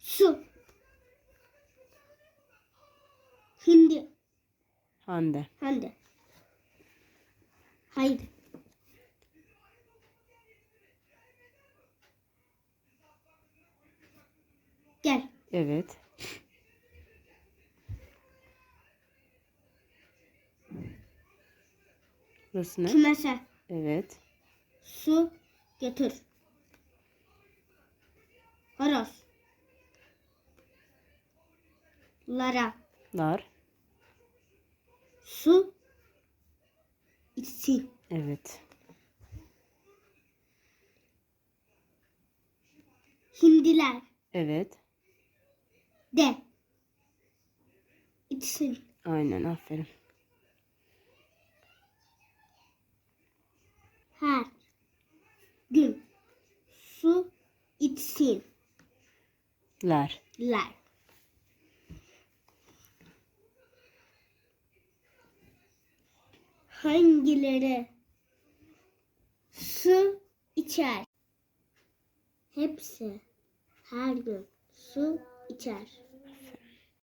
Su. Hindi. Hande. Hande. Haydi. Gel. Evet. Burası ne? Kümese. Evet. Su getir. Horoz. Lara. Lar. Su içsin. Evet. Hindiler. Evet. De. İçsin. Aynen aferin. Her gün su içsin. Ler. ler. Hangileri su içer? Hepsi her gün su içer.